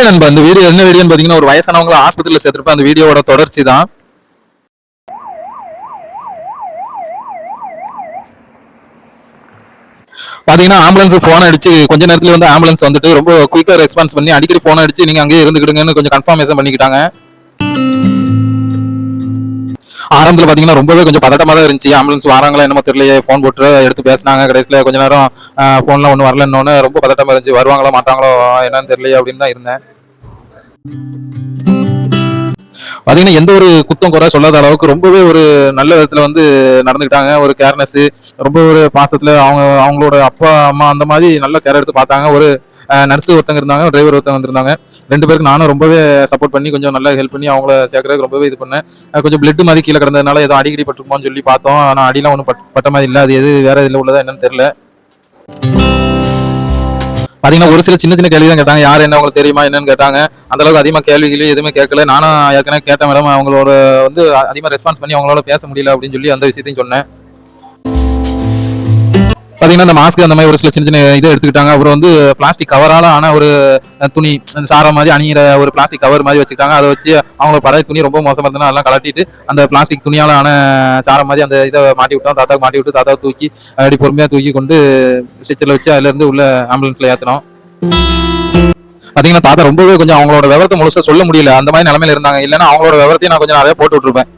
Hi நண்பா அந்த video என்ன வீடியோன்னு பார்த்தீங்கன்னா ஒரு வயசானவங்க ஆஸ்பத்திரியில் சேர்த்துருப்பேன் அந்த வீடியோவோட தொடர்ச்சி தான். பாத்தீங்கன்னா ஆம்புலன்ஸ் ஃபோன் அடிச்சு கொஞ்ச நேரத்துல வந்து ஆம்புலன்ஸ் வந்துட்டு ரொம்ப குயிக்காக ரெஸ்பான்ஸ் பண்ணி அடிக்கடி ஃபோன் அடிச்சு நீங்க அங்கேயே இருந்துக்கிடுங்கன்னு கொஞ்சம் கன்ஃபர்மேஷன் பண்ணிக்கிட்டாங்க. ஆரம்பத்தில் பார்த்தீங்கன்னா ரொம்பவே கொஞ்சம் பதட்டமாக தான் இருந்துச்சு. ஆம்புலன்ஸ் வராங்களா என்னமோ தெரியலையே. ஃபோன் போட்டு எடுத்து பேசினாங்க. கடைசியில் கொஞ்ச நேரம் ஃபோன்லாம் ஒன்றும் வரலன்னு ரொம்ப பதட்டமாக இருந்துச்சு. வருவாங்களா மாட்டாங்களோ என்னன்னு தெரியலையே அப்படின்னு தான் இருந்தேன். பார்த்தீங்கன்னா எந்த ஒரு குத்தம் குறை சொல்லாத அளவுக்கு ரொம்பவே ஒரு நல்ல விதத்தில் வந்து நடந்துக்கிட்டாங்க. ஒரு கேர்னஸ் ரொம்ப ஒரு பாசத்தில் அவங்க அவங்களோட அப்பா அம்மா அந்த மாதிரி நல்ல கேர் எடுத்து பார்த்தாங்க. ஒரு நர்ஸு ஒருத்தங்க இருந்தாங்க டிரைவர் ஒருத்தங்க வந்திருந்தாங்க. ரெண்டு பேருக்கு நானும் ரொம்பவே சப்போர்ட் பண்ணி கொஞ்சம் நல்லா ஹெல்ப் பண்ணி அவங்கள சேர்க்கறதுக்கு ரொம்பவே இது பண்ணேன். கொஞ்சம் பிளட் மாதிரி கீழே கிடந்ததுனால ஏதோ அடிக்கடி பட்டுருமோன்னு சொல்லி பார்த்தோம். ஆனால் அடிலாம் ஒன்றும் பட் பட்ட மாதிரி இல்லை. அது எது வேற இதில் உள்ளதா என்னன்னு தெரியல. பாத்தீங்கன்னா ஒரு சில சின்ன சின்ன கேள்வி தான் கேட்டாங்க. யார் என்ன உங்களுக்கு தெரியுமா என்னன்னு கேட்டாங்க. அந்த அளவுக்கு அதிகமாக கேள்விகளே எதுவுமே கேட்கல. நானும் ஏற்கனவே கேட்ட மேடம் அவங்களோட வந்து அதிகமாக ரெஸ்பான்ஸ் பண்ணி அவங்களோட பேச முடியல அப்படின்னு சொல்லி அந்த விஷயத்தையும் சொன்னேன். பார்த்தீங்கன்னா இந்த மாஸ்க் அந்த மாதிரி ஒரு சில சின்ன சின்ன இதை எடுத்துக்கிட்டாங்க. அப்புறம் வந்து பிளாஸ்டிக் கவரால் ஆன ஒரு துணி அந்த சாரம் மாதிரி அணிகிற ஒரு பிளாஸ்டிக் கவர் மாதிரி வச்சுக்கிட்டாங்க. அதை வச்சு அவங்க பழைய துணி ரொம்ப மோசமாக இருந்ததுன்னா அதெல்லாம் கலட்டிட்டு அந்த பிளாஸ்டிக் துணியால் ஆன சாரம் மாதிரி அந்த இதை மாட்டி விட்டோம். தாத்தாவுக்கு மாட்டி விட்டு தாத்தாவை தூக்கி அப்படி பொறுமையாக தூக்கி கொண்டு ஸ்டிச்சில் வச்சு அதுலேருந்து உள்ள ஆம்புலன்ஸில் ஏற்றினோம் பார்த்தீங்கன்னா தாத்தா ரொம்பவே கொஞ்சம் அவங்களோட விவரத்தை முழுசாக சொல்ல முடியல. அந்த மாதிரி நிலமையில இருந்தாங்க. இல்லைன்னா அவங்களோட விவரத்தையும் நான் கொஞ்சம் நிறைய போட்டு விட்டுருப்பேன்.